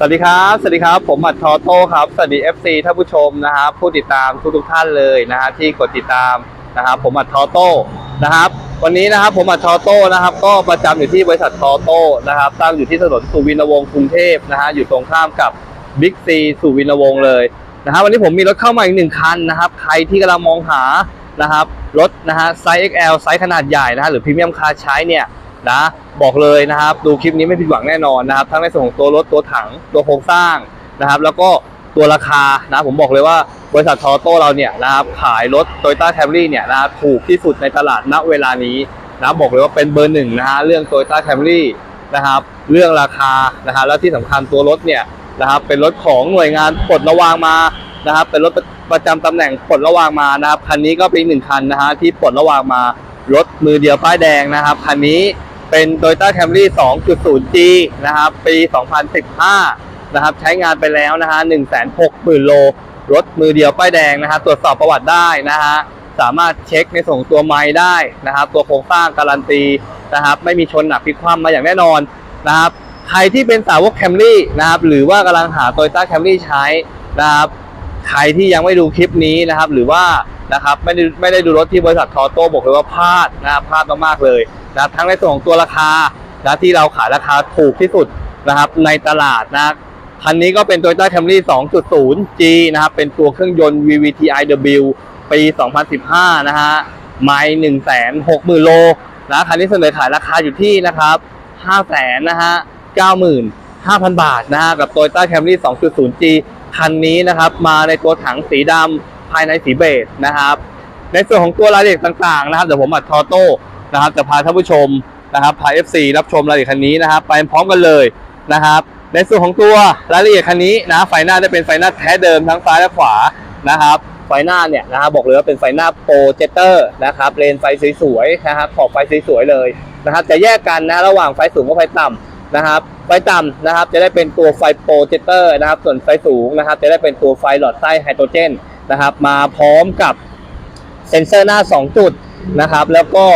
สวัสดีครับ สวัสดีครับ ผมหมัดทอโต้ครับ สวัสดี FC ท่านผู้ชมนะครับผู้ติดตามทุกทุกๆท่านเลยนะฮะที่กดติดตามนะครับ ผมหมัดทอโต้นะครับ วันนี้นะครับผมหมัดทอโต้นะครับ ก็ประจำอยู่ที่บริษัททอโต้นะครับตั้งอยู่ที่ถนนสุวินวงศ์กรุงเทพนะฮะอยู่ตรงข้ามกับบิ๊กซีสุวินวงศ์เลยนะฮะวันนี้ผมมีรถเข้ามาอีกหนึ่งคันนะครับ ใครที่กำลังมองหานะครับรถนะฮะไซส์ XL ไซส์ขนาดใหญ่นะฮะหรือพรีเมียมคาร์ใช้เนี่ย นะบอกเลยนะครับ ดูคลิปนี้ไม่ผิดหวังแน่นอนนะครับ ทั้งในส่วนของตัวรถตัวถังตัวโครงสร้างนะครับ แล้วก็ตัวราคานะผมบอกเลยว่าบริษัททอโต้เราเนี่ยนะครับขายรถ Toyota Camry เนี่ยนะครับถูกที่สุดในตลาดณเวลานี้นะบอกเลยว่าเป็นเบอร์หนึ่งนะฮะเรื่อง Toyota Camry นะครับเรื่องราคานะฮะแล้วที่สำคัญตัวรถเนี่ยนะครับเป็นรถของหน่วยงานปลดระวางมานะครับเป็นรถประจำตำแหน่งปลดระวางมานะครับคันนี้ก็เป็นหนึ่งคันนะฮะที่ปลดระวางมารถมือเดียวป้ายแดงนะครับคันนี้ เป็น Toyota Camry 2.0G นะครับปี 2015 นะครับใช้งานไปแล้วนะฮะ160,000 โล รถมือเดียวป้ายแดงนะฮะตรวจสอบประวัติได้นะฮะสามารถเช็คในส่งตัวไม้ได้นะครับ ตัวโครงสร้างการันตีนะครับ ไม่มีชนหนักพลิกคว่ำมาอย่างแน่นอนนะครับใครที่เป็นสาวก Camry นะครับหรือว่ากำลังหา Toyota Camry ใช้นะครับใครที่ยังไม่ดูคลิปนี้นะครับ หรือว่า นะครับไม่ได้ไม่ได้ดูรถที่บริษัททอโต้บอกเลยว่าพลาดนะพลาดมากๆเลยนะทั้งในส่วนของตัวราคานะที่เราขายราคาถูกที่สุดนะครับในตลาดนะคันนี้ก็เป็น Toyota Camry 2.0G นะครับเป็นตัวเครื่องยนต์ VVT-iW ปี 2015 นะฮะไม่160,000โลนะคันนี้เสนอขายราคาอยู่ที่นะครับ500,000นะฮะ95,000บาทนะฮะกับ Toyota Camry 2.0G คันนี้นะครับ มาในตัวถังสีดำ ภายในสีเบจนะครับ ในส่วนของตัวรายละเอียดต่างๆนะครับเดี๋ยวผมอัดทอโต้นะครับจะพาท่านผู้ชมนะครับพา FC รับชมรายละเอียดคันนี้นะครับ ไปพร้อมกันเลยนะครับ ในส่วนของตัวรายละเอียดคันนี้นะไฟหน้าจะเป็นไฟหน้าแท้เดิมทั้งซ้ายและขวานะครับไฟหน้าเนี่ยนะครับบอกเลยว่าเป็นไฟหน้าโปรเจคเตอร์นะครับเลนไฟสวยๆนะครับขอบไฟสวยๆเลยนะครับจะแยกกันนะระหว่างไฟสูงกับไฟต่ำนะครับไฟต่ำนะครับจะได้เป็นตัวไฟโปรเจคเตอร์นะครับส่วนไฟสูงนะครับจะได้เป็นตัวไฟหลอดไส้ไฮโดรเจน นะครับ มาพร้อมกับเซ็นเซอร์หน้า 2 จุดนะครับ แล้วก็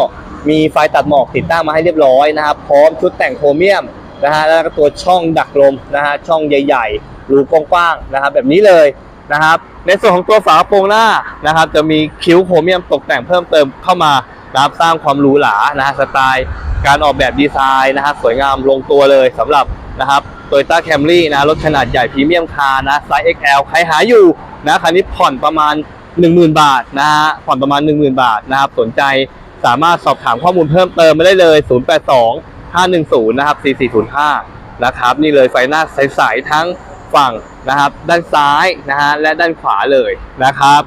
มีไฟตัดหมอกติดตั้งมาให้เรียบร้อยนะครับ พร้อมชุดแต่งโครเมียมนะฮะแล้วก็ตัวช่องดักลมนะฮะช่องใหญ่ๆรูกว้างๆนะครับ แบบนี้เลยนะครับ ในส่วนของตัวฝากระโปรงหน้านะครับ จะมีคิ้วโครเมียมตกแต่งเพิ่มเติมเข้ามานะครับสร้างความหรูหรานะฮะสไตล์ การออกแบบดีไซน์นะฮะสวยงามลงตัวเลยสำหรับนะครับ Toyota Camry นะรถขนาดใหญ่พรีเมียมคาร์นะไซส์ XL ใครหาอยู่ นะคันนี้ผ่อนประมาณ 10,000 บาทนะฮะผ่อนประมาณ 10,000 บาทนะครับสนใจสามารถสอบถามข้อมูลเพิ่มเติมมาได้เลย 082 510 นะครับ 4405 นะครับนี่เลยไฟหน้าใสๆทั้งฝั่งนะครับ ด้านซ้ายนะฮะและด้านขวาเลยนะครับ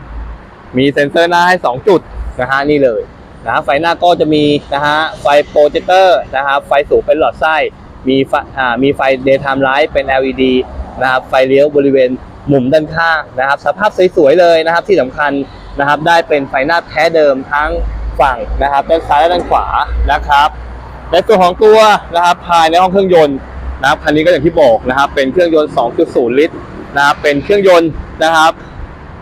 มีเซ็นเซอร์หน้าให้ 2 จุดนะฮะนี่เลยนะฮะไฟหน้าก็จะมีนะฮะไฟโปรเจคเตอร์นะครับไฟสูงเป็นหลอดไส้ มีไฟอ่ามีไฟ daytime light เป็น LED นะครับไฟเลี้ยวบริเวณ มุมด้านข้างนะครับ สภาพสวยๆเลยนะครับ ที่สำคัญนะครับ ได้เป็นไฟหน้าแท้เดิมทั้งฝั่งนะครับด้านซ้ายและด้านขวานะครับในตัวของตัวนะครับภายในห้องเครื่องยนต์นะครับคันนี้ก็อย่างที่บอกนะครับ เป็นเครื่องยนต์ 2.0 ลิตรนะครับเป็นเครื่องยนต์นะครับ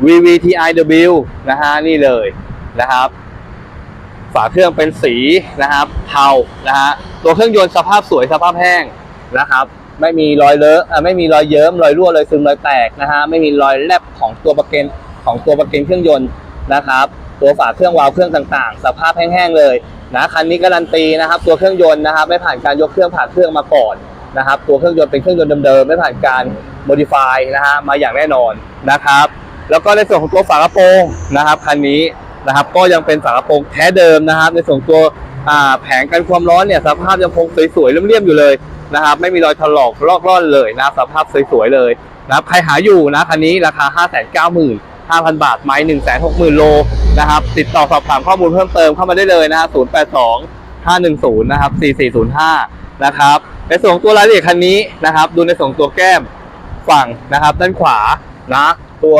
VVT-iW นะฮะนี่เลยนะครับ ฝาเครื่องเป็นสีนะครับเทานะฮะตัวเครื่องยนต์สภาพสวยสภาพแห้งนะครับ ไม่มีรอยเลอะอะไม่มีรอยเยิ้มรอยรั่วรอยซึมรอยแตกนะฮะไม่มีรอยแลบของตัวประเกนของตัวประเกนเครื่องยนต์นะครับตัวฝาเครื่องวาล์วเครื่องต่างๆ สภาพแห้งๆเลยนะคันนี้การันตีนะครับ ตัวเครื่องยนต์นะครับ ไม่ผ่านการยกเครื่องผ่านเครื่องมาก่อนนะครับ ตัวเครื่องยนต์เป็นเครื่องยนต์เดิมๆไม่ผ่านการ modify นะฮะมาอย่างแน่นอนนะครับ แล้วก็ในส่วนของตัวฝากระโปรงนะครับคันนี้นะครับ ก็ยังเป็นฝากระโปรงแท้เดิมนะครับ ในส่วนตัวแผงกันความร้อนเนี่ยสภาพยังคงสวยๆเลี่ยมๆอยู่เลย นะครับไม่มีรอยถลอกลอกล่อนเลยนะสภาพสวยๆเลยนะครับใครหาอยู่นะคันนี้ราคา 5 9 5 0 0 0 บาทไม้1 6 0 0 0 0 โลนะครับติดต่อสอบถามข้อมูลเพิ่มเติมเข้ามาได้เลยนะฮะ082 510 นะครับ 4405 นะครับในส่วนของตัวรายละเอียดคันนี้นะครับ ดูในส่วนของตัวแก้มฝั่งนะครับด้านขวานะตัว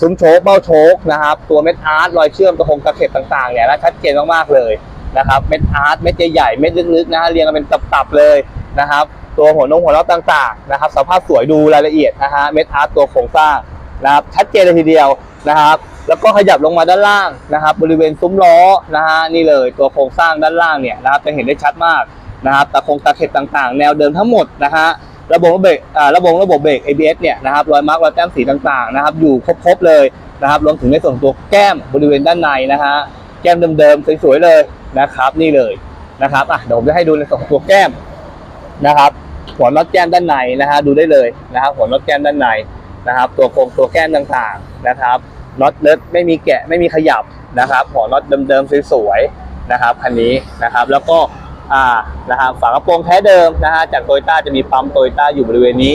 ซุ้มโชคเบ้าโชคนะครับตัวเม็ดอาร์ตรอยเชื่อมตะคงตะเข็บต่างๆเนี่ยนะชัดเจนมากๆเลยนะครับเม็ดอาร์ตเม็ดใหญ่ๆเม็ดลึกๆนะฮะเรียงกันเป็นตับๆเลย นะครับ ตัวหัวนงหัวล้อต่างๆนะครับสภาพสวยดูรายละเอียดนะฮะเม็ดอาร์ตตัวโครงสร้างนะครับชัดเจนเลยทีเดียวนะครับแล้วก็ขยับลงมาด้านล่างนะครับ บริเวณซุ้มล้อนะฮะนี่เลยตัวโครงสร้างด้านล่างเนี่ยนะครับจะเห็นได้ชัดมากนะครับตะคงตะเข็บต่างๆ แนวเดิมทั้งหมดนะฮะระบบเบรกระบบระบบเบรก ABS เนี่ยนะครับรอยมาร์กรอยแต้มสีต่างๆนะครับอยู่ครบๆเลยนะครับรวมถึงในส่วนตัวแก้มบริเวณด้านในนะฮะแก้มเดิมๆสวยๆเลยนะครับนี่เลยนะครับอะเดี๋ยวผมจะให้ดูในส่วนของตัวแก้ม นะครับ หัวน็อตแก้มด้านในนะฮะดูได้เลยนะครับ หัวน็อตแก้มด้านในนะครับ ตัวโครงตัวแก้มต่างๆนะครับน็อตเลิศไม่มีแกะไม่มีขยับนะครับ หัวน็อตเดิมๆสวยๆนะครับคันนี้นะครับ แล้วก็อ่านะครับฝากระโปรงแท้เดิมนะฮะจากโตโยต้าจะมีปั๊มโตโยต้าอยู่บริเวณนี้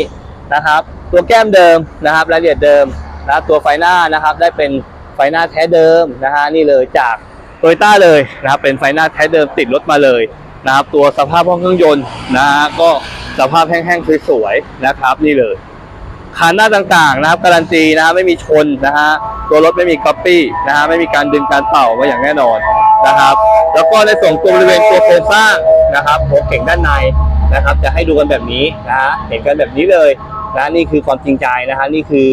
นะครับ ตัวแก้มเดิมนะครับรายละเอียดเดิมนะตัวไฟหน้านะครับได้เป็นไฟหน้าแท้เดิมนะฮะนี่เลยจากโตโยต้าเลยนะครับเป็นไฟหน้าแท้เดิมติดรถมาเลย นะครับ ตัวสภาพห้องเครื่องยนต์นะฮะก็สภาพแห้งๆสวยๆนะครับ นี่เลยคันหน้าต่างๆนะครับ การันตีนะฮะไม่มีชนนะฮะตัวรถไม่มีก๊อปปี้นะฮะไม่มีการดึงการเป่ามาอย่างแน่นอนนะครับ แล้วก็ในส่วนตัวบริเวณตัวโครงสร้างนะครับหัวเก่งด้านในนะครับ จะให้ดูกันแบบนี้นะฮะเห็นกันแบบนี้เลยนะนี่คือความจริงใจนะฮะนี่คือ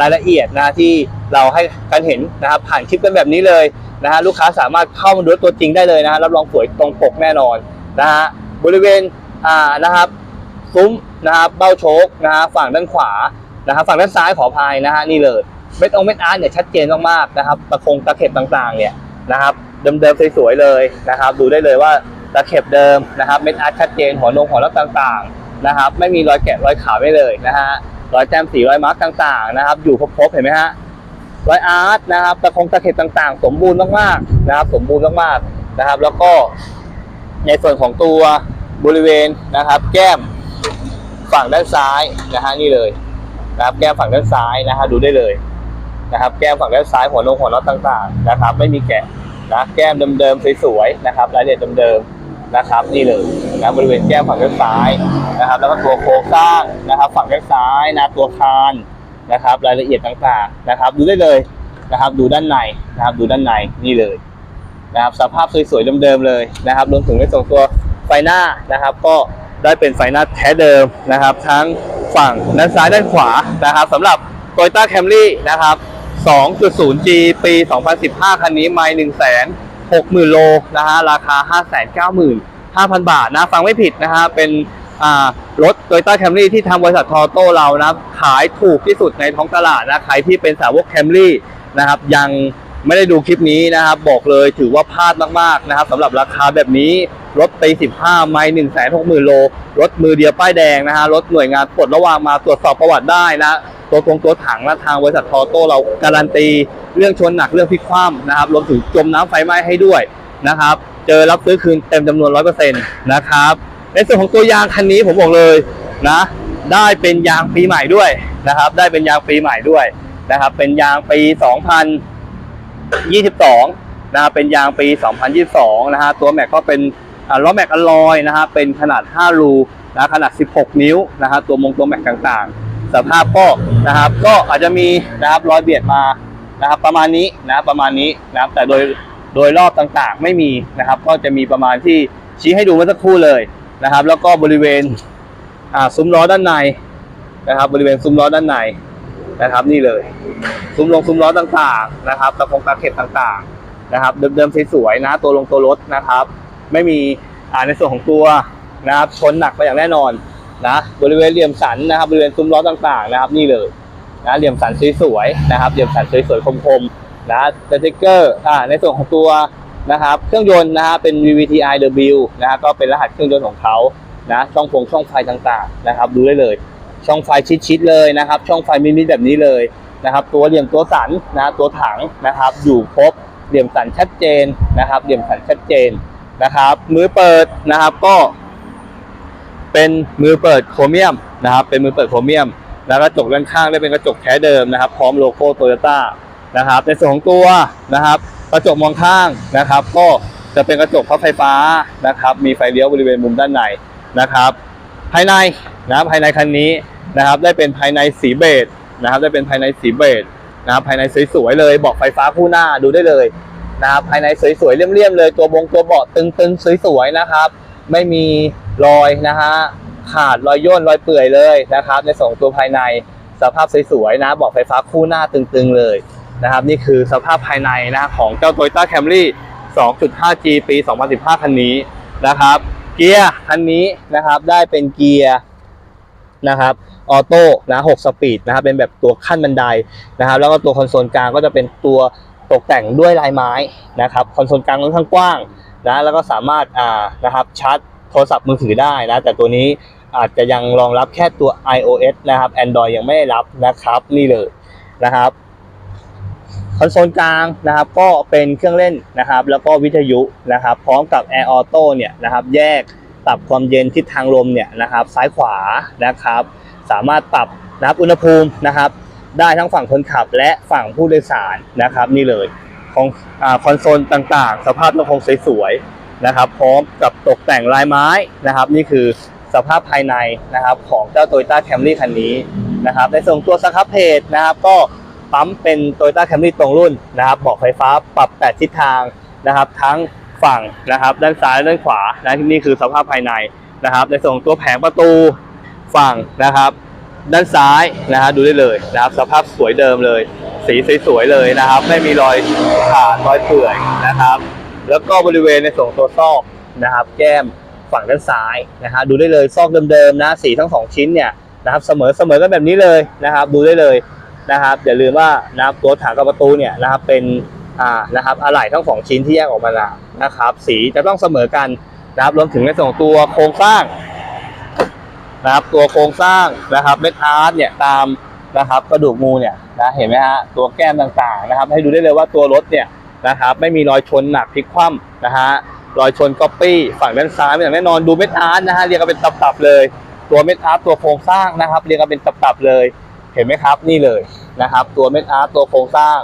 รายละเอียดนะที่เราให้กันเห็นนะครับผ่านคลิปกันแบบนี้เลยนะฮะลูกค้าสามารถเข้ามาดูตัวจริงได้เลยนะฮะรับรองสวยตรงปกแน่นอนนะฮะบริเวณอ่านะครับซุ้มนะครับเบ้าโชคนะฮะฝั่งด้านขวานะครับฝั่งด้านซ้ายขออภัยนะฮะนี่เลยเม็ดองเม็ดอาร์ตเนี่ยชัดเจนมากๆนะครับตะคงตะเข็บต่างๆเนี่ยนะครับเดิมๆสวยๆเลยนะครับ ดูได้เลยว่าตะเข็บเดิมนะครับเม็ดอาร์ตชัดเจนหัวนงหัวล็อกต่างๆนะครับ ไม่มีรอยแกะรอยขาวไม่เลยนะฮะ รอยแต้มสีรอยมาร์กต่างๆนะครับ อยู่ครบๆเห็นไหมฮะรอยอาร์ตนะครับตะคงตะเข็บต่างๆ สมบูรณ์มากๆนะครับ สมบูรณ์มากๆนะครับ แล้วก็ในส่วนของตัวบริเวณนะครับ แก้มฝั่งด้านซ้ายนะฮะนี่เลยนะครับแก้มฝั่งด้านซ้ายนะฮะดูได้เลยนะครับ แก้มฝั่งด้านซ้ายหัวนงหัวน็อตต่างๆ นะครับ ไม่มีแกะนะแก้มเดิมๆสวยๆนะครับรายละเอียดเดิมๆ นะครับนี่เลยนะบริเวณแก้มฝั่งด้านซ้ายนะครับ แล้วก็ตัวโครงสร้างนะครับ ฝั่งด้านซ้ายนะตัวคานนะครับ รายละเอียดต่างๆนะครับ ดูได้เลยนะครับ ดูด้านในนะครับ ดูด้านในนี่เลยนะครับ สภาพสวยๆเดิมๆเลยนะครับรวมถึงในส่วนตัวไฟหน้านะครับ ก็ได้เป็นไฟหน้าแท้เดิมนะครับ ทั้งฝั่งด้านซ้ายด้านขวานะครับสำหรับ Toyota Camry นะครับ 2.0G ปี 2015 คันนี้ไม่1 6 0 0 0 0 โลนะฮะราคา 595,000 บาทนะฟังไม่ผิดนะฮะเป็นรถ Toyota Camry ที่ทางบริษัททอโต้เรานะขายถูกที่สุดในท้องตลาดนะใครที่เป็นสาวก Camry นะครับยังไม่ได้ดูคลิปนี้นะครับ บอกเลยถือว่าพลาดมากๆนะครับสำหรับราคาแบบนี้รถปี15 ไมล์1 6 0 0 0 0 โล รถมือเดียวป้ายแดงนะฮะรถหน่วยงานปลดระวางมาตรวจสอบประวัติได้นะ ตัวตรงตัวถังและทางบริษัททอโต้เราการันตี เรื่องชนหนักเรื่องพลิกคว่ำนะครับรวมถึงจมน้ำไฟไหม้ให้ด้วยนะครับ เจอรับซื้อคืนเต็มจำนวน100%นะครับในส่วนของตัวยางคันนี้ผมบอกเลยนะได้เป็นยางปีใหม่ด้วยนะครับ ได้เป็นยางปีใหม่ด้วยนะครับ เป็นยางปี 2022นะครับเป็นยางปี 2022นะฮะตัวแม็กก็เป็นอ่าล้อแม็กอลลอยนะฮะเป็นขนาด 5 รูนะขนาด 16 นิ้วนะฮะตัวมงตัวแม็กต่างๆ สภาพก็นะครับ ก็อาจจะมีนะครับรอยเบียดมานะครับ ประมาณนี้นะประมาณนี้นะครับ แต่โดยโดยรอบต่างๆไม่มีนะครับ ก็จะมีประมาณที่ชี้ให้ดูเมื่อสักครู่เลยนะครับ แล้วก็บริเวณอ่าซุ้มล้อด้านในนะครับ บริเวณซุ้มล้อด้านในนะครับ นี่เลย ซุ้มลงซุ้มล้อต่างๆนะครับตะคงตะเข็บต่างๆนะครับ เดิมๆสวยๆนะ ตัวลงตัวรถนะครับ ไม่มีอ่าในส่วนของตัวนะครับชนหนักไปอย่างแน่นอน นะบริเวณเหลี่ยมสันนะครับบริเวณซุ้มล้อต่างๆนะครับ นี่เลยนะเหลี่ยมสันสวยๆนะครับเหลี่ยมสันสวยๆคมๆนะสติ๊กเกอร์อ่าในส่วนของตัวนะครับเครื่องยนต์นะฮะเป็น VVTi W นะฮะก็เป็นรหัสเครื่องยนต์ของเขานะช่องฟงช่องไฟต่างๆนะครับดูได้เลย ช่องไฟชิดๆเลยนะครับ ช่องไฟมิดๆแบบนี้เลยนะครับ ตัวเหลี่ยมตัวสันนะตัวถังนะครับ อยู่ครบเหลี่ยมสันชัดเจนนะครับ เหลี่ยมสันชัดเจนนะครับมือเปิดนะครับก็ เป็นมือเปิดโครเมียมนะครับเป็นมือเปิดโครเมียม แล้วกระจกด้านข้างได้เป็นกระจกแท้เดิมนะครับ พร้อมโลโก้โตโยต้านะครับ ในส่วนของตัวนะครับ กระจกมองข้างนะครับ ก็จะเป็นกระจกพับไฟฟ้านะครับ มีไฟเลี้ยวบริเวณมุมด้านในนะครับ ภายในนะภายในคันนี้นะครับ ได้เป็นภายในสีเบจนะครับ ได้เป็นภายในสีเบจนะครับ ภายในสวยๆเลยเบาะไฟฟ้าคู่หน้าดูได้เลยนะครับ ภายในสวยๆเลี่ยมๆเลย ตัวบงตัวเบาะตึงๆสวยๆนะครับ ไม่มี รอยนะฮะขาดรอยย่นรอยเปื่อยเลยนะครับ ในส่วนของตัวภายในสภาพสวยๆนะบาะไฟฟ้าคู่หน้าตึงๆเลยนะครับ นี่คือสภาพภายในนะของเจ้า Toyota Camry 2.5G ปี 2015 คันนี้นะครับ เกียร์คันนี้นะครับได้เป็นเกียร์นะครับออโต้นะ6สปีดนะครับเป็นแบบตัวขั้นบันไดนะครับ แล้วก็ตัวคอนโซลกลางก็จะเป็นตัวตกแต่งด้วยลายไม้นะครับคอนโซลกลางค่อนข้างกว้างนะแล้วก็สามารถอ่านะครับชาร์จ โทรศัพท์มือถือได้นะ แต่ตัวนี้อาจจะยังรองรับแค่ตัว iOS นะครับ Android ยังไม่ได้รับนะครับ นี่เลยนะครับคอนโซลกลางนะครับ ก็เป็นเครื่องเล่นนะครับ แล้วก็วิทยุนะครับ พร้อมกับ Air Auto เนี่ยนะครับ แยกปรับความเย็นทิศทางลมเนี่ยนะครับ ซ้ายขวานะครับ สามารถปรับนะครับอุณหภูมินะครับ ได้ทั้งฝั่งคนขับและฝั่งผู้โดยสารนะครับ นี่เลยของอคอนโซลต่างๆ สภาพลำโพงสวยๆ นะครับ พร้อมกับตกแต่งลายไม้นะครับ นี่คือสภาพภายในนะครับของเจ้า Toyota Camry คันนี้นะครับในส่วนตัวสครับเพจนะครับก็ปั๊มเป็น Toyota Camry ตรงรุ่นนะครับบาะไฟฟ้าปรับ 8 ทิศทางนะครับ ทั้งฝั่งนะครับ ด้านซ้ายและด้านขวานะนี่คือสภาพภายในนะครับ ในส่วนของตัวแผงประตูฝั่งนะครับ ด้านซ้ายนะฮะดูได้เลยนะครับ สภาพสวยเดิมเลย สีสวยๆเลยนะครับ ไม่มีรอยขาดรอยเปื่อยนะครับ แล้วก็บริเวณในส่วนของตัวซอกนะครับ แก้มฝั่งด้านซ้ายนะฮะดูได้เลยซอกเดิมๆนะสีทั้งสองชิ้นเนี่ยนะครับเสมอเสมอกันแบบนี้เลยนะครับ ดูได้เลยนะครับอย่าลืมว่านะครับตัวถังกับประตูเนี่ยนะครับเป็นอ่านะครับอะไหล่ทั้งสองชิ้นที่แยกออกมาแล้วนะครับ สีจะต้องเสมอกันนะครับรวมถึงในส่วนของตัวโครงสร้างนะครับตัวโครงสร้างนะครับเม็ดอาร์ตเนี่ยตามนะครับกระดูกงูเนี่ยนะเห็นไหมฮะตัวแก้มต่างๆนะครับ ให้ดูได้เลยว่าตัวรถเนี่ย นะครับ ไม่มีรอยชนหนักพลิกคว่ำนะฮะรอยชนก๊อปปี้ฝั่งด้านซ้ายอย่างแน่นอนดูเม็ดอาร์ตนะฮะเรียงกันเป็นตับๆเลย ตัวเม็ดอาร์ตตัวโครงสร้างนะครับ เรียงกันเป็นตับๆเลยเห็นไหมครับนี่เลยนะครับ ตัวเม็ดอาร์ตตัวโครงสร้าง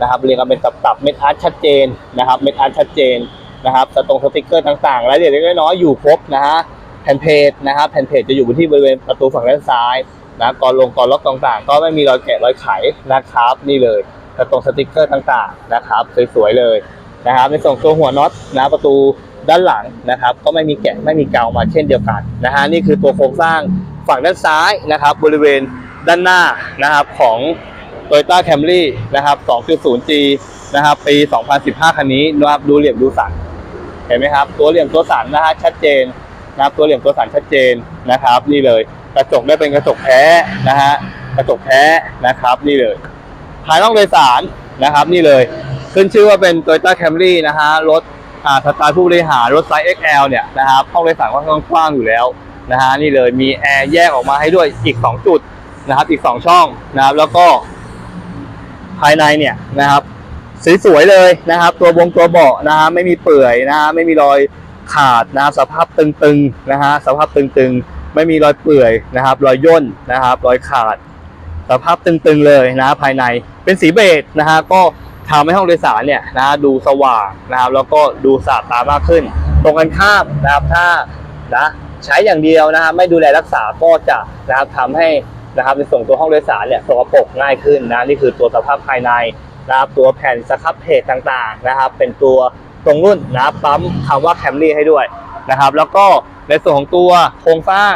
นะครับ เรียงกันเป็นตับๆเม็ดอาร์ตชัดเจนนะครับเม็ดอาร์ตชัดเจนนะครับตรงสติกเกอร์ต่างๆรายละเอียดเล็กๆน้อยอยู่ครบนะฮะแผ่นเพจนะครับแผ่นเพจจะอยู่ที่บริเวณประตูฝั่งด้านซ้ายนะก่อนลงก่อนล็อกต่างๆ ก็ไม่มีรอยแกะรอยไขนะครับนี่เลย สตรงสติกเกอร์ต่างๆนะครับสวยๆเลยนะครับในส่วนตัวหัวน็อตนะประตูด้านหลังนะครับ ก็ไม่มีแกะไม่มีเกามาเช่นเดียวกันนะฮะนี่คือตัวโครงสร้างฝั่งด้านซ้ายนะครับ บริเวณด้านหน้านะครับของ Toyota Camry นะครับ 2.0G นะครับปี 2015 คันนี้นะครับดูเหลี่ยมดูสันเห็นไหมครับ ตัวเหลี่ยมตัวสันนะฮะชัดเจนนะครับตัวเหลี่ยมตัวสันชัดเจนนะครับ นี่เลยกระจกได้เป็นกระจกแท้นะฮะกระจกแท้นะครับ นี่เลย ภายนอกโดยสารนะครับนี่เลยขึ้นชื่อว่าเป็น Toyota Camry นะฮะรถอ่าสไตล์ผู้บริหารรถไซส์ XL เนี่ยนะครับห้องโดยสารค่อนข้างกว้างอยู่แล้วนะฮะนี่เลยมีแอร์แยกออกมาให้ด้วยอีก 2 จุดนะครับ อีกสองช่องนะครับแล้วก็ภายในเนี่ยนะครับสวยๆเลยนะครับ ตัวบงตัวเบาะนะฮะไม่มีเปื่อยนะฮะไม่มีรอยขาดนะสภาพตึงๆนะฮะสภาพตึงๆ ไม่มีรอยเปื่อยนะครับ รอยย่นนะครับ รอยขาด สภาพตึงๆเลยนะภายในเป็นสีเบจนะฮะก็ทำให้ห้องโดยสารเนี่ยนะดูสว่างนะครับแล้วก็ดูสะอาดตามากขึ้น ตรงกันข้ามนะครับถ้านะใช้อย่างเดียวนะครับไม่ดูแลรักษาก็จะนะครับทำให้นะครับในส่วนตัวห้องโดยสารเนี่ยสกปรกง่ายขึ้นนะนี่คือตัวสภาพภายในนะครับตัวแผ่นสครับเพจต่างๆนะครับ เป็นตัวตรงรุ่นนะปั๊มคำว่าแคมรี่ให้ด้วยนะครับ แล้วก็ในส่วนของตัวโครงสร้าง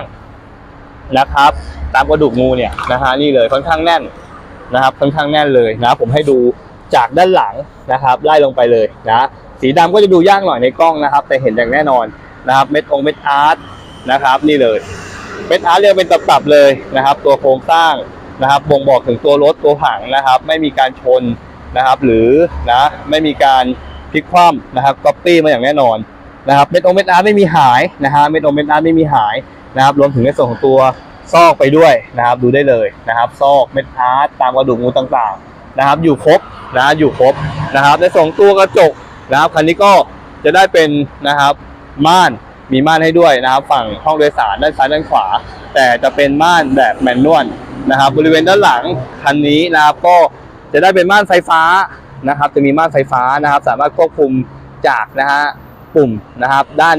นะครับ ตามกระดูกงูเนี่ยนะฮะนี่เลยค่อนข้างแน่นนะครับ ค่อนข้างแน่นเลยนะ ผมให้ดูจากด้านหลังนะครับไล่ลงไปเลยนะสีดำก็จะดูยากหน่อยในกล้องนะครับ แต่เห็นอย่างแน่นอนนะครับ เม็ดองเม็ดอาร์ตนะครับ นี่เลยเป็นอาร์ตเรียงเป็นตับๆเลยนะครับ ตัวโครงสร้างนะครับบ่งบอกถึงตัวรถตัวผังนะครับ ไม่มีการชนนะครับ หรือนะไม่มีการพลิกคว่ำนะครับก๊อปปี้มาอย่างแน่นอนนะครับเม็ดองเม็ดอาร์ตไม่มีหายนะฮะเม็ดองเม็ดอาร์ตไม่มีหาย นะครับรวมถึงในส่วนของตัวซอกไปด้วยนะครับ ดูได้เลยนะครับ ซอกเม็ดอาร์ตตามกระดูกงูต่างๆนะครับ อยู่ครบนะอยู่ครบนะครับ ในส่วนของตัวกระจกนะครับคันนี้ก็จะได้เป็นนะครับม่านมีม่านให้ด้วยนะครับ ฝั่งห้องโดยสารด้านซ้ายด้านขวา แต่จะเป็นม่านแบบแมนนวลนะครับ บริเวณด้านหลังคันนี้นะครับก็จะได้เป็นม่านไฟฟ้านะครับ จะมีม่านไฟฟ้านะครับ สามารถควบคุมจากนะฮะปุ่มนะครับ ด้าน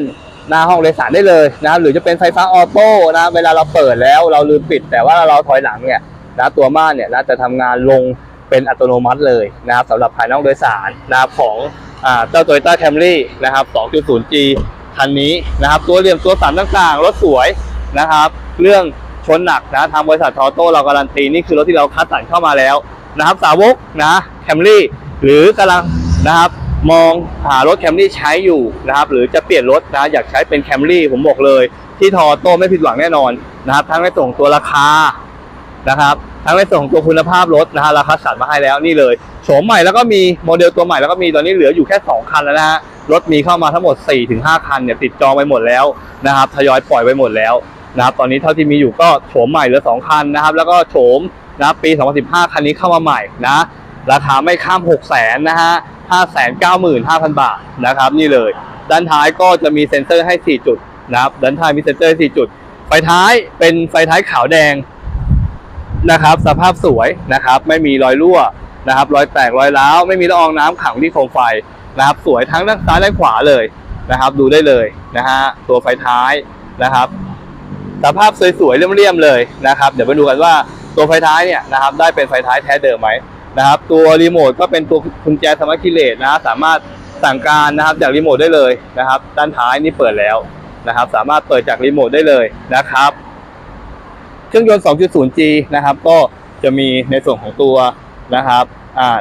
หน้าห้องโดยสารได้เลยนะครับหรือจะเป็นไฟฟ้าออโต้นะเวลาเราเปิดแล้วเราลืมปิด แต่ว่าเราถอยหลังเนี่ยนะตัวม่านเนี่ยนะจะทำงานลงเป็นอัตโนมัติเลยนะครับสำหรับภายนอกโดยสารนะครับของอ่าเจ้า Toyota Camry นะครับ 2.0G คันนี้นะครับตัวเหลี่ยมตัวสันต่างๆ รถสวยนะครับ เรื่องชนหนักนะทางบริษัททอโต้เราการันตีนี่คือรถที่เราคัดสรรเข้ามาแล้วนะครับสาวกนะแคมรี่หรือกำลังนะครับ มองหารถแคมรี่ใช้อยู่นะครับ หรือจะเปลี่ยนรถนะอยากใช้เป็นแคมรี่ผมบอกเลย ที่ทอโต้ไม่ผิดหวังแน่นอนนะครับ ทั้งในส่งตัวราคานะครับ ทั้งในส่วนของตัวคุณภาพรถนะฮะราคาสัตว์มาให้แล้วนี่เลยโฉมใหม่แล้วก็มีโมเดลตัวใหม่แล้วก็มีตอนนี้เหลืออยู่แค่ 2 คันแล้วนะฮะรถมีเข้ามาทั้งหมด 4-5 คันเนี่ยติดจองไปหมดแล้วนะครับทยอยปล่อยไปหมดแล้วนะครับตอนนี้เท่าที่มีอยู่ก็โฉมใหม่เหลือ 2 คันนะครับ แล้วก็โฉมนะครับปี 2015 คันนี้เข้ามาใหม่นะราคาไม่ข้าม 6 0 0 0 0นะฮะ 595,000 บาทนะครับ นี่เลย ด้านท้ายก็จะมีเซ็นเซอร์ให้ 4 จุดนะครับ ด้านท้ายมีเซ็นเซอร์ 4 จุด ไฟท้ายเป็นไฟท้ายขาวแดงนะครับ สภาพสวยนะครับ ไม่มีรอยรั่วนะครับ รอยแตกรอยร้าว ไม่มีละอองน้ำขังที่โคมไฟนะครับ สวยทั้งด้านซ้ายและขวาเลยนะครับ ดูได้เลยนะฮะ ตัวไฟท้ายนะครับ สภาพสวยๆเรียมๆเลยนะครับ เดี๋ยวไปดูกันว่าตัวไฟท้ายเนี่ยนะครับ ได้เป็นไฟท้ายแท้เดิมไหม นะครับ ตัวรีโมทก็เป็นตัวกุญแจสมาร์ทคีเลสนะสามารถสั่งการนะครับจากรีโมทได้เลยนะครับ ด้านท้ายนี่เปิดแล้วนะครับ สามารถเปิดจากรีโมทได้เลยนะครับ เครื่องยนต์ 2.0G นะครับ ก็จะมีในส่วนของตัวนะครับ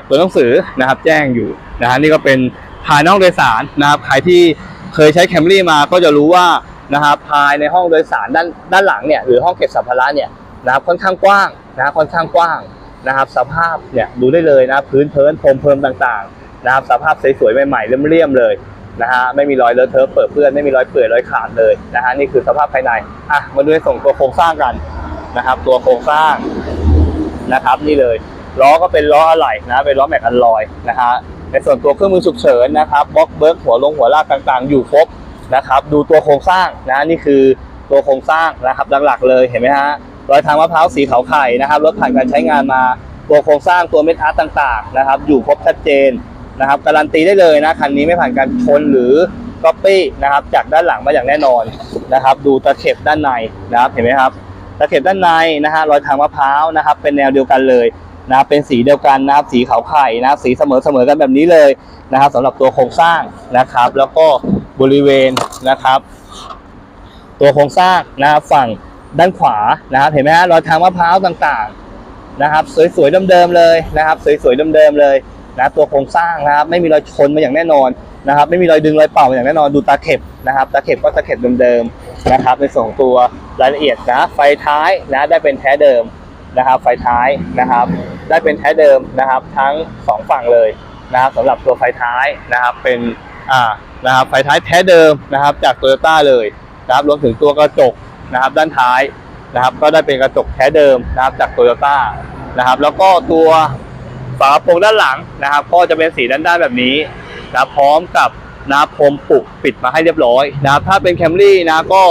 ตัวหนังสือนะครับแจ้งอยู่นะฮะนี่ก็เป็นภายนอกโดยสารนะครับใครที่เคยใช้แคมรี่มาก็จะรู้ว่านะครับภายในห้องโดยสารด้านด้านหลังเนี่ยหรือห้องเก็บสัมภาระเนี่ยนะครับค่อนข้างกว้างนะครับค่อนข้างกว้าง นะครับสภาพเนี่ยดูได้เลยนะพื้นเพินพรมเพิ่มต่างๆนะครับสภาพสวยๆใหม่ๆเลี่ยมๆเลยนะฮะไม่มีรอยเลอะเทอะเปิดเปื้อนไม่มีรอยเปื่อยรอยขาดเลยนะฮะนี่คือสภาพภายในอะมาดูในส่วนตัวโครงสร้างกันนะครับ ตัวโครงสร้างนะครับ นี่เลยล้อก็เป็นล้ออะไหล่นะเป็นล้อแม็กอัลลอยนะฮะในส่วนตัวเครื่องมือฉุกเฉินนะครับบล็อกเบิร์กหัวลงหัวลากต่างๆ อยู่ครบนะครับ ดูตัวโครงสร้างนะนี่คือตัวโครงสร้างนะครับหลักๆเลยเห็นไหมฮะ รอยทางมะพร้าวสีขาวไข่นะครับรถผ่านการใช้งานมาตัวโครงสร้างตัวเม็ดอาร์ตต่างๆนะครับอยู่ครบชัดเจนนะครับการันตีได้เลยนะคันนี้ไม่ผ่านการชนหรือก๊อปปี้นะครับจากด้านหลังมาอย่างแน่นอนนะครับ ดูตะเข็บด้านในนะครับเห็นไหมครับตะเข็บด้านในนะฮะรอยทางมะพร้าวนะครับ เป็นแนวเดียวกันเลยนะครับเป็นสีเดียวกันนะครับสีขาวไข่นะครับสีเสมอเสมอกันแบบนี้เลยนะครับสำหรับตัวโครงสร้างนะครับ แล้วก็บริเวณนะครับ ตัวโครงสร้างนะครับฝั่ง ด้านขวานะครับ เห็นไหมฮะรอยทางมะพร้าวต่างๆนะครับ สวยๆเดิมๆเลยนะครับ สวยๆเดิมๆเลยนะตัวโครงสร้างนะครับ ไม่มีรอยชนมาอย่างแน่นอนนะครับ ไม่มีรอยดึงรอยเป่ามาอย่างแน่นอนดูตาเข็บนะครับ ตาเข็บก็ตาเข็บเดิมๆนะครับ ในส่วนของตัวรายละเอียดนะไฟท้ายนะได้เป็นแท้เดิมนะครับ ไฟท้ายนะครับ ได้เป็นแท้เดิมนะครับ ทั้งสองฝั่งเลยนะครับสำหรับตัวไฟท้ายนะครับเป็นอ่านะครับไฟท้ายแท้เดิมนะครับ จากโตโยต้าเลยนะครับรวมถึงตัวกระจก นะครับด้านท้ายนะครับก็ได้เป็นกระจกแท้เดิมนะครับจากโตโยต้านะครับแล้วก็ตัวฝากระโปรงด้านหลังนะครับ ก็จะเป็นสีด้านด้านๆแบบนี้นะรพร้อมกับนะพรมปุกปิดมาให้เรียบร้อยนะครับถ้าเป็นแคมรี่นะก็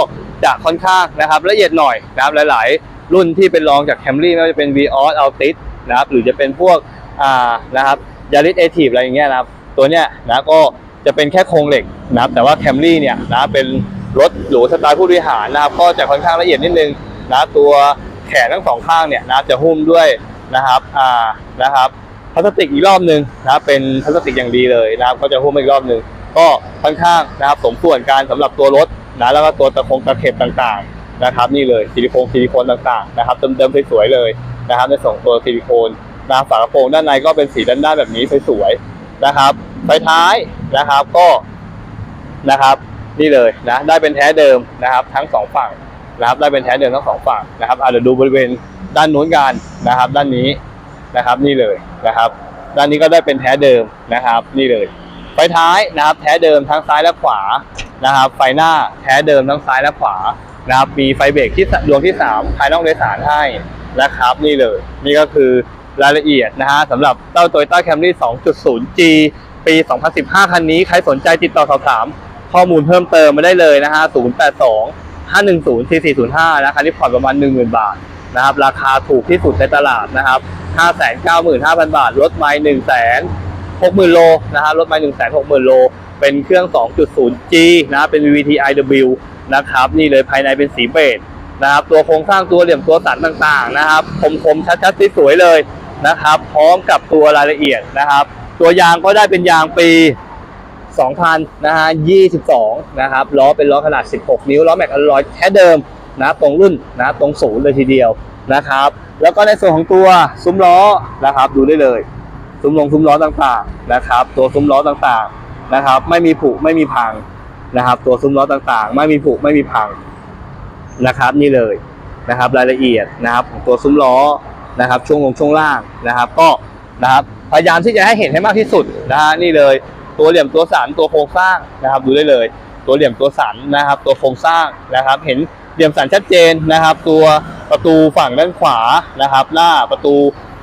จะค่อนข้างนะครับละเอียดหน่อยนะครับหลาย ๆ รุ่นที่เป็นรองจากแคมรี่ไม่ว่าจะเป็น v ีออสเอัลติสนะครับหรือจะเป็นพวกอ่านะครับยาริสเอทีฟอะไรอย่างเงี้ยนะครับตัวเนี้ยนะก็จะเป็นแค่โครงเหล็กนะครับแต่ว่าแคมรี่เนี่ยนะเป็น รถหรูสไตล์ผู้บริหารนะครับก็จะค่อนข้างละเอียดนิดนึงนะตัวแขนทั้งสองข้างเนี่ยนะจะหุ้มด้วยนะครับอ่านะครับพลาสติกอีกรอบหนึ่งนะเป็นพลาสติกอย่างดีเลยนะครับก็จะหุ้มอีกรอบหนึ่งก็ค่อนข้างนะครับสมส่วนการสำหรับตัวรถนะแล้วก็ตัวตะคงตะเข็บต่างๆนะครับนี่เลยซิลิโคนซิลิโคนต่างๆนะครับเดิมๆสวยๆเลยนะครับในส่วนตัวซิลิโคนนะฝากระโปรงด้านในก็เป็นสีด้านๆแบบนี้สวยๆนะครับไฟท้ายนะครับก็นะครับ นี่เลยนะได้เป็นแท้เดิมนะครับ ทั้งสองฝั่งนะครับได้เป็นแท้เดิมทั้งสองฝั่งนะครับอะเดี๋ยวดูบริเวณด้านนู้นกันนะครับ ด้านนี้นะครับนี่เลยนะครับ ด้านนี้ก็ได้เป็นแท้เดิมนะครับ นี่เลยไฟท้ายนะครับ แท้เดิมทั้งซ้ายและขวานะครับ ไฟหน้าแท้เดิมทั้งซ้ายและขวานะครับมีไฟเบรกที่ดวงที่ 3 ภายนอกโดยสารให้นะครับ นี่เลย นี่ก็คือรายละเอียดนะฮะสำหรับเต้า Toyota Camry 2.0G ปี 2015 คันนี้ ใครสนใจติดต่อสอบถาม ข้อมูลเพิ่มเติมมาได้เลยนะฮะ 082 510 4405 นะคันนี้ผ่อนประมาณ 10,000 บาทนะครับ ราคาถูกที่สุดในตลาดนะครับ 595,000 บาท รถไมล์160,000 โลนะครับ รถไมล์160,000 โล เป็นเครื่อง 2.0G นะเป็น VVT iW นะครับ นี่เลยภายในเป็นสีเบจนะครับ ตัวโครงสร้างตัวเหลี่ยมตัวสันต่างๆนะครับ คมๆ ชัดๆสวยๆเลยนะครับ พร้อมกับตัวรายละเอียดนะครับ ตัวยางก็ได้เป็นยางปี 2000นะฮะ22 นะครับ ล้อเป็นล้อขนาด 16 นิ้ว ล้อแม็กอลลอยแท้เดิมนะตรงรุ่นนะตรงศูนย์เลยทีเดียวนะครับ แล้วก็ในส่วนของตัวซุ้มล้อนะครับ ดูได้เลย ซุ้มลงซุ้มล้อต่างๆนะครับ ตัวซุ้มล้อต่างๆนะครับ ไม่มีผุไม่มีพังนะครับ ตัวซุ้มล้อต่างๆ ไม่มีผุไม่มีพังนะครับ นี่เลยนะครับ รายละเอียดนะครับของตัวซุ้มล้อนะครับช่วงลงช่วงล่างนะครับ ก็นะครับพยายามที่จะให้เห็นให้มากที่สุดนะฮะนี่เลย ตัวเหลี่ยมตัวสันตัวโครงสร้างนะครับ ดูได้เลย ตัวเหลี่ยมตัวสันนะครับ ตัวโครงสร้างนะครับ เห็นเหลี่ยมสันชัดเจนนะครับ ตัวประตูฝั่งด้านขวานะครับ หน้าประตู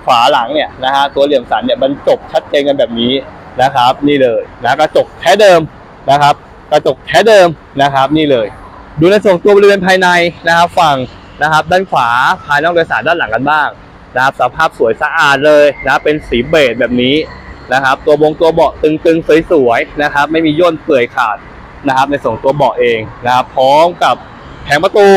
ขวาหลังเนี่ยนะฮะตัวเหลี่ยมสันเนี่ยบรรจบชัดเจนกันแบบนี้นะครับ นี่เลยนะกระจกแท้เดิมนะครับ กระจกแท้เดิมนะครับ นี่เลย ดูในส่วนตัวบริเวณภายในนะครับ ฝั่งนะครับ ด้านขวาภายนอกโดยสารด้านหลังกันบ้างนะครับสภาพสวยสะอาดเลยนะเป็นสีเบจแบบนี้ นะครับ ตัวบงตัวเบาะตึงๆสวยๆนะครับ ไม่มีย่นเปื่อยขาดนะครับ ในส่วนตัวเบาะเองนะครับพร้อมกับแผงประตู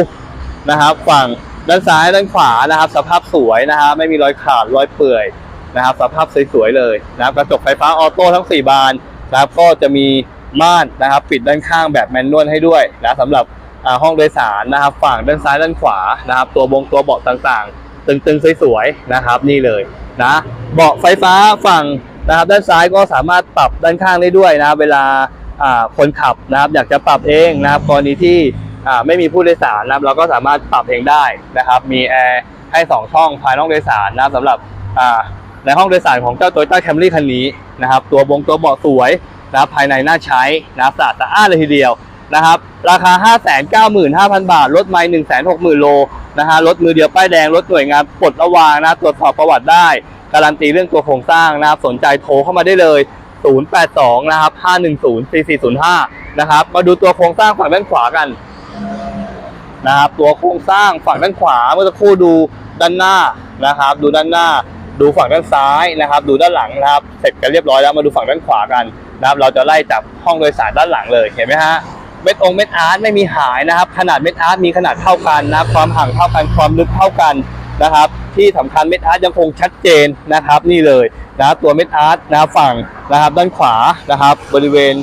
นะครับ ฝั่งด้านซ้ายด้านขวานะครับ สภาพสวยนะครับ ไม่มีรอยขาดรอยเปื่อยนะครับ สภาพสวยๆเลยนะครับกระจกไฟฟ้าออโต้ทั้ง 4 บานนะครับก็จะมีม่านนะครับ ปิดด้านข้างแบบแมนนวลให้ด้วยนะสำหรับห้องโดยสารนะครับ ฝั่งด้านซ้ายด้านขวานะครับ ตัวบงตัวเบาะต่างๆ ตึงๆสวยๆนะครับ นี่เลยนะเบาะไฟฟ้าฝั่ง นะครับ ด้านซ้ายก็สามารถปรับด้านข้างได้ด้วยนะครับ เวลาคนขับนะครับ อยากจะปรับเองนะครับ กรณีที่ไม่มีผู้โดยสารนะครับ เราก็สามารถปรับเองได้นะครับ มีแอร์ให้สองช่องภายในห้องโดยสารนะครับสำหรับในห้องโดยสารของเจ้า Toyota Camry คันนี้นะครับ ตัวบงตัวเบาะสวยนะครับภายในน่าใช้นะครับสะอาดสะอานเลยทีเดียวนะครับ ราคา 595,000 บาทรถไม่160,000 โลนะฮะรถมือเดียวป้ายแดง รถหน่วยงานปลดระวางนะ ตรวจสอบประวัติได้ การันตีเรื่องตัวโครงสร้างนะครับ สนใจโทรเข้ามาได้เลย 082 นะครับ 510 4405 นะครับ มาดูตัวโครงสร้างฝั่งด้านขวากันนะครับตัวโครงสร้างฝั่งด้านขวาเมื่อสักครู่ดูด้านหน้านะครับ ดูด้านหน้า ดูฝั่งด้านซ้ายนะครับ ดูด้านหลังนะครับ เสร็จกันเรียบร้อยแล้วมาดูฝั่งด้านขวากันนะครับ เราจะไล่จากห้องโดยสารด้านหลังเลยเห็นไหมฮะเม็ดองเม็ดอาร์ตไม่มีหายนะครับ ขนาดเม็ดอาร์ตมีขนาดเท่ากันนะความห่างเท่ากันความลึกเท่ากัน นะครับ ที่สำคัญเม็ดอาร์ตยังคงชัดเจนนะครับ นี่เลยนะครับตัวเม็ดอาร์ตนะครับฝั่งนะครับ ด้านขวานะครับ บริเวณ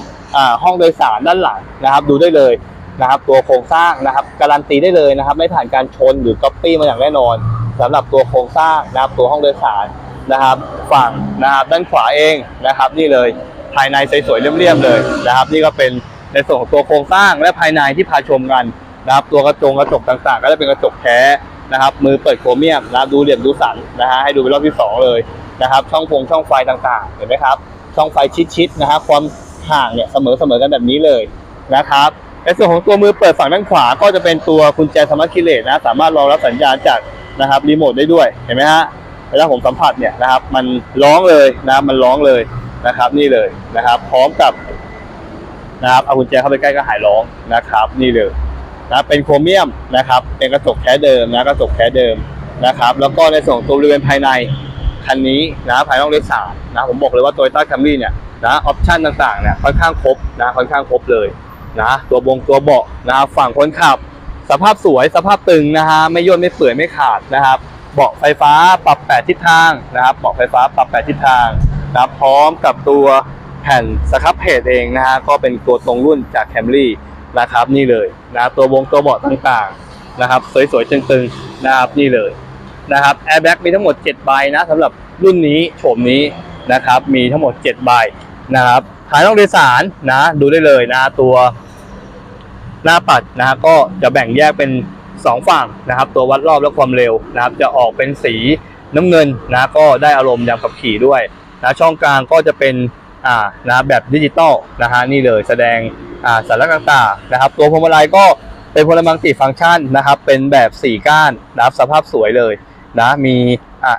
ห้องโดยสารด้านหลังนะครับ ดูได้เลยนะครับ ตัวโครงสร้างนะครับการันตีได้เลยนะครับ ไม่ผ่านการชนหรือก๊อปปี้มาอย่างแน่นอนสำหรับตัวโครงสร้างนะครับตัวห้องโดยสารนะครับ ฝั่งนะครับด้านขวาเองนะครับ นี่เลยภายในสวยๆเรียบๆเลยนะครับ นี่ก็เป็นในส่วนของตัวโครงสร้างและภายในที่พาชมกันนะครับ ตัวกระจงกระจกต่างๆ ก็จะเป็นกระจกแท้ นะครับมือเปิดโครเมียมนะครับดูเหลี่ยมดูสันนะฮะให้ดูเป็นรอบที่สองเลยนะครับ ช่องฟงช่องไฟต่างๆ เห็นไหมครับ ช่องไฟชิดๆนะครับความห่างเนี่ยเสมอๆกันแบบนี้เลยนะครับในส่วนของตัวมือเปิดฝั่งด้านขวาก็จะเป็นตัวกุญแจสมาร์ทคีเลสนะสามารถรองรับสัญญาณจากนะครับรีโมทได้ด้วยเห็นไหมฮะเวลาผมสัมผัสเนี่ยนะครับ มันร้องเลยนะมันร้องเลยนะครับ นี่เลยนะครับ พร้อมกับนะครับเอากุญแจเข้าไปใกล้ก็หายร้องนะครับ นี่เลย นะเป็นโครเมียมนะครับ เป็นกระจกแท้เดิมนะกระจกแท้เดิมนะครับ แล้วก็ในส่วนตัวบริเวณภายในคันนี้นะภายนอกโดยสารนะผมบอกเลยว่า Toyota Camry เนี่ยนะออปชันต่างๆเนี่ยค่อนข้างครบนะค่อนข้างครบเลยนะตัวบงตัวเบาะนะฝั่งคนขับ สภาพสวยสภาพตึงนะฮะไม่ย่นไม่เปื่อยไม่ขาดนะครับเบาะไฟฟ้าปรับ 8 ทิศทางนะครับเบาะไฟฟ้าปรับ 8 ทิศทางนะพร้อมกับตัวแผ่นสครับเพจเองนะฮะก็เป็นตัวตรงรุ่นจาก Camry นะครับ นี่เลยนะตัวบงตัวเบาะต่างๆนะครับ สวยๆตึงๆนะครับนี่เลยนะครับแอร์แบ็กมีทั้งหมด7ใบนะสำหรับรุ่นนี้โฉมนี้นะครับ มีทั้งหมด7ใบนะครับฐานห้องโดยสารนะดูได้เลยนะตัวหน้าปัดนะฮะก็จะแบ่งแยกเป็น 2 ฝั่งนะครับ ตัววัดรอบและความเร็วนะครับ จะออกเป็นสีน้ำเงินนะก็ได้อารมณ์ยามขับขี่ด้วยนะช่องกลางก็จะเป็นอ่านะแบบดิจิตอลนะฮะนี่เลยแสดง อ่าสาระต่างๆนะครับ ตัวพวงมาลัยก็เป็นพลัยมัลติฟังก์ชันนะครับ เป็นแบบ 4 ก้านนะครับสภาพสวยเลยนะมี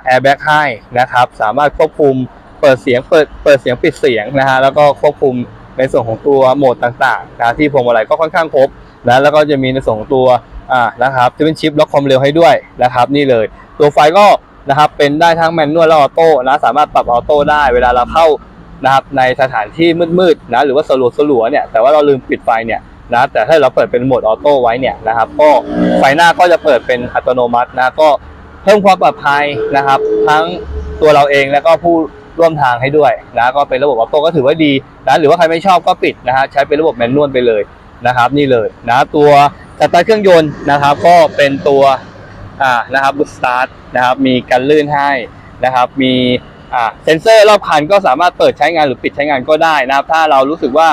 แอร์แบ็กให้นะครับ สามารถควบคุมเปิดเสียงเปิดเปิดเสียงปิดเสียงนะฮะแล้วก็ควบคุมในส่วนของตัวโหมดต่างๆนะที่พวงมาลัยก็ค่อนข้างครบนะแล้วก็จะมีในส่วนของตัวอ่านะครับจะเป็นชิปล็อกความเร็วให้ด้วยนะครับ นี่เลย ตัวไฟก็นะครับเป็นได้ทั้งแมนนวลและออโต้นะสามารถปรับออโต้ได้เวลาเราเข้า นะครับในสถานที่มืดๆนะหรือว่าสลัวสลัวๆเนี่ยแต่ว่าเราลืมปิดไฟเนี่ยนะแต่ถ้าเราเปิดเป็นโหมดออโต้ไว้เนี่ยนะครับก็ไฟหน้าก็จะเปิดเป็นอัตโนมัตินะก็เพิ่มความปลอดภัยนะครับ ทั้งตัวเราเองแล้วก็ผู้ร่วมทางให้ด้วยนะก็เป็นระบบออโต้ก็ถือว่าดีนะหรือว่าใครไม่ชอบก็ปิดนะฮะใช้เป็นระบบแมนนวลไปเลยนะครับ นี่เลยนะตัวสตาร์ทเครื่องยนต์นะครับ ก็เป็นตัวอ่านะครับบูสตาร์ทนะครับมีกันลื่นให้นะครับมี อ่าเซ็นเซอร์รอบคันก็สามารถเปิดใช้งานหรือปิดใช้งานก็ได้นะครับ ถ้าเรารู้สึกว่า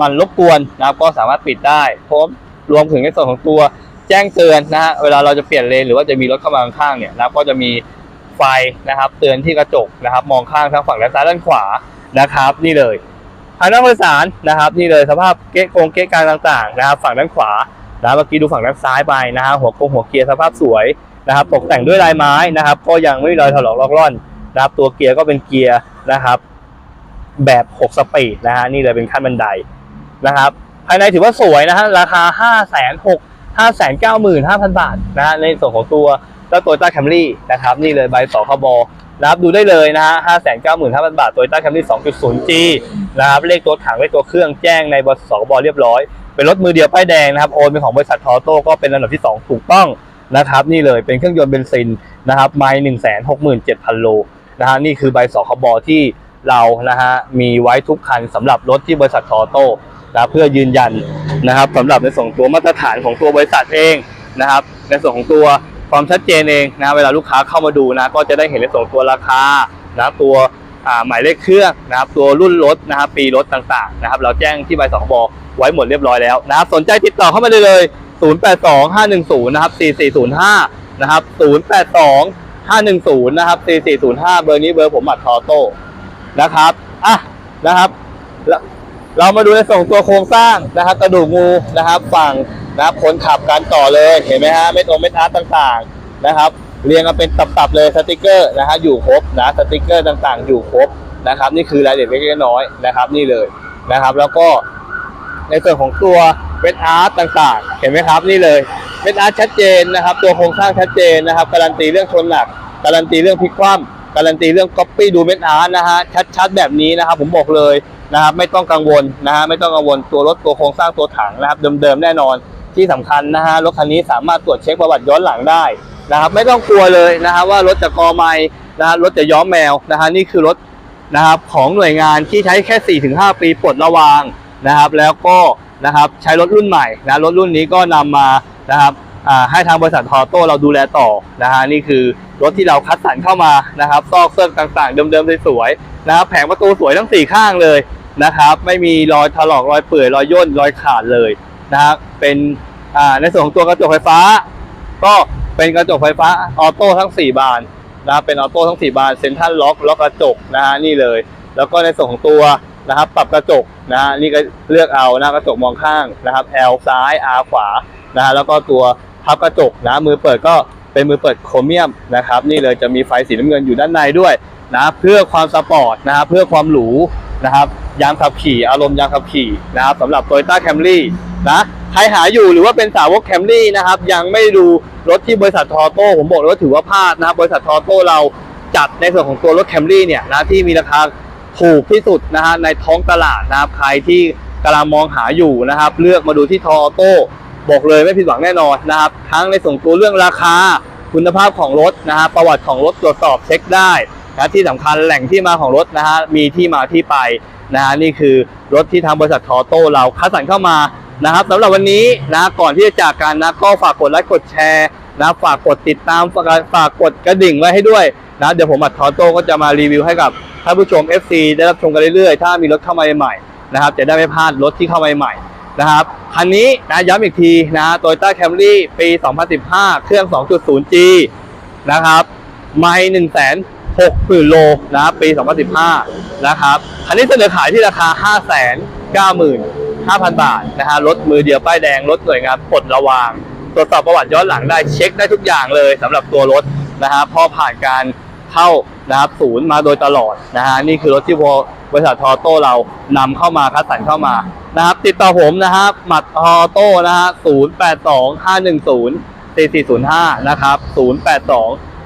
มันรบกวนนะครับ ก็สามารถปิดได้พร้อมรวมถึงในส่วนของตัวแจ้งเตือนนะฮะเวลาเราจะเปลี่ยนเลนหรือว่าจะมีรถเข้ามาข้างๆเนี่ยนะครับก็จะมีไฟนะครับ เตือนที่กระจกนะครับ มองข้างทั้งฝั่งด้านซ้ายด้านขวานะครับ นี่เลยทางด้านผู้โดยสารนะครับ นี่เลยสภาพเก๊ะกงเก๊ะกลางต่างๆนะครับ ฝั่งด้านขวานะเมื่อกี้ดูฝั่งด้านซ้ายไปนะฮะหัวโกงหัวเกียร์สภาพสวยนะครับ ตกแต่งด้วยลายไม้นะครับ ก็ยังไม่มีรอยถลอกลอกล่อน นะครับ ตัวเกียร์ก็เป็นเกียร์นะครับ แบบ 6 สปีดนะฮะนี่เลยเป็นขั้นบันไดนะครับ ภายในถือว่าสวยนะฮะราคา 5 6 0 0 5 9 5 0 0 0 บาทนะฮะในส่วนของตัวเจ้าโตโยต้าแคมรี่นะครับ นี่เลยใบสคบนะครับดูได้เลยนะฮะ 5 9 5 0 0 0 บาทโตโยต้าแคมรี่ 2.0G นะครับ เลขตัวถังเลขตัวเครื่องแจ้งในบสคบเรียบร้อย เป็นรถมือเดียวป้ายแดงนะครับ โอนเป็นของบริษัททอโต้ก็เป็นอันดับที่ 2 ถูกต้องนะครับ นี่เลยเป็นเครื่องยนต์เบนซินนะครับ ไมล์1 6 7 0 0 0 โล นะฮะนี่คือใบสคบที่เรานะฮะมีไว้ทุกคันสำหรับรถที่บริษัททอโต้นะเพื่อยืนยันนะครับสำหรับในส่วนของตัวมาตรฐานของตัวบริษัทเองนะครับ ในส่วนของตัวความชัดเจนเองนะเวลาลูกค้าเข้ามาดูนะก็จะได้เห็นในส่วนของตัวราคานะตัวหมายเลขเครื่องนะครับตัวรุ่นรถนะครับปีรถต่างๆนะครับเราแจ้งที่ใบสองบไว้หมดเรียบร้อยแล้วนะครับสนใจติดต่อเข้ามาได้เลย 082510 นะครับ 4405 นะครับ 082510 นะครับ 4405 เบอร์นี้เบอร์ผมหมัดทอโต้นะครับ อะ นะครับ เรามาดูในส่วนของตัวโครงสร้างนะครับ กระดูกงูนะครับ ฝั่งนะครับคนขับกันต่อเลย เห็นไหมฮะไม่ตรงไม่ท้าร์ตต่างๆ นะครับ เรียงกันเป็นตับๆเลยสติกเกอร์นะฮะ อยู่ครบนะ สติกเกอร์ต่างๆ อยู่ครบนะครับ นี่คือรายละเอียดเล็กๆน้อยๆนะครับ นี่เลยนะครับ แล้วก็ในส่วนของตัวเวทอาร์ตต่างๆ เห็นไหมครับ นี่เลย เวทอาร์ตชัดเจนนะครับ ตัวโครงสร้างชัดเจนนะครับ การันตีเรื่องชนหนัก การันตีเรื่องพลิกคว่ำการันตีเรื่องก๊อปปี้ดูเวทอาร์ตนะฮะชัดๆแบบนี้นะครับ ผมบอกเลยนะครับ ไม่ต้องกังวลนะฮะไม่ต้องกังวลตัวรถตัวโครงสร้างตัวถังนะครับ เดิมๆแน่นอนที่สำคัญนะฮะรถคันนี้สามารถตรวจเช็คประวัติย้อนหลังได้นะครับ ไม่ต้องกลัวเลยนะฮะว่ารถจะกอไม้นะฮะรถจะย้อมแมวนะฮะนี่คือรถนะครับของหน่วยงานที่ใช้แค่ 4-5 ปีปลดระวางนะครับ แล้วก็นะครับใช้รถรุ่นใหม่นะรถรุ่นนี้ก็นำมา นะครับให้ทางบริษัททอโต้เราดูแลต่อนะฮะนี่คือรถที่เราคัดสรรเข้ามานะครับซอกเซิร์กต่างๆ เดิมๆสวยๆนะครับแผงประตูสวยทั้ง4ข้างเลยนะครับ ไม่มีรอยถลอกรอยเปื่อยรอยย่นรอยขาดเลยนะครับเป็นในส่วนของตัวกระจกไฟฟ้า ก็เป็นกระจกไฟฟ้าออโต้ทั้ง 4 บานนะครับเป็นออโต้ทั้ง 4 บานเซ็นทรัลล็อกล็อกกระจกนะฮะนี่เลย แล้วก็ในส่วนของตัวนะครับปรับกระจกนะฮะนี่ก็เลือกเอานะกระจกมองข้างนะครับ L ซ้าย R ขวา นะฮะแล้วก็ตัวพับกระจกนะมือเปิดก็เป็นมือเปิดโครเมียมนะครับนี่เลยจะมีไฟสีน้ำเงินอยู่ด้านในด้วยนะเพื่อความสปอร์ตนะครับเพื่อความหรูนะครับยามขับขี่อารมณ์ยามขับขี่นะครับสำหรับ Toyota Camry นะใครหาอยู่หรือว่าเป็นสาวก Camry นะครับยังไม่ดูรถที่บริษัททอโต้ผมบอกเลยว่าถือว่าพลาดนะครับบริษัททอโต้เราจัดในส่วนของตัวรถแคมรี่เนี่ยนะที่มีราคาถูกที่สุดนะฮะในท้องตลาดนะครับใครที่กำลังมองหาอยู่นะครับ เลือกมาดูที่ทอโต้ บอกเลยไม่ผิดหวังแน่นอนนะครับ ทั้งในส่วนตัวเรื่องราคาคุณภาพของรถนะฮะประวัติของรถตรวจสอบเช็คได้นะที่สำคัญแหล่งที่มาของรถนะฮะมีที่มาที่ไปนะฮะนี่คือรถที่ทางบริษัททอโต้เราคัดสรรเข้ามานะครับสำหรับวันนี้นะก่อนที่จะจากกันนะก็ฝากกดไลค์กดแชร์นะฝากกดติดตามฝากฝากกดกระดิ่งไว้ให้ด้วยนะเดี๋ยวผมอัดทอโต้ก็จะมารีวิวให้กับท่านผู้ชม FC ได้รับชมกันเรื่อยๆ ถ้ามีรถเข้ามาใหม่ๆนะครับจะได้ไม่พลาดรถที่เข้ามาใหม่ๆ นะครับคันนี้นะย้ำอีกทีนะ Toyota Camry ปี 2015 เครื่อง 2.0G นะครับไม่1 6 0 0 0 0โลนะครับปี 2015 นะครับคันนี้เสนอขายที่ราคา 595,000 บาทนะฮะรถมือเดียวป้ายแดงรถหน่วยงานปลดระวาง ตรวจสอบประวัติย้อนหลังได้เช็คได้ทุกอย่างเลยสำหรับตัวรถนะฮะพอผ่านการเข้านะครับศูนย์มาโดยตลอดนะฮะนี่คือรถที่ บริษัททอโต้เรานำเข้ามาคัดสรรเข้ามานะครับ ติดต่อผมนะครับหมัดทอโต้นะฮะ0 8 2 5 1 0 4 4 0 5นะครับ0 8 2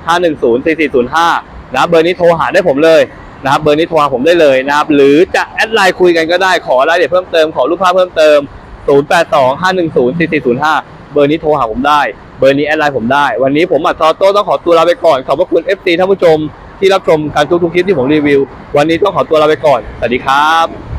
5 1 0 4 4 0 5นะเบอร์นี้โทรหาได้ผมเลยนะครับเบอร์นี้โทรหาผมได้เลยนะครับ หรือจะแอดไลน์คุยกันก็ได้ขอรายละเอียดเพิ่มเติมขอรูปภาพเพิ่มเติม 0825104405 เบอร์นี้โทรหาผมได้ เบอร์นี้แอดไลน์ผมได้ วันนี้ผมอัดทอโต้ต้องขอตัวลาไปก่อน ขอบพระคุณ FC ท่านผู้ชม ที่รับชมการทุกๆคลิปที่ผมรีวิว วันนี้ต้องขอตัวลาไปก่อน สวัสดีครับ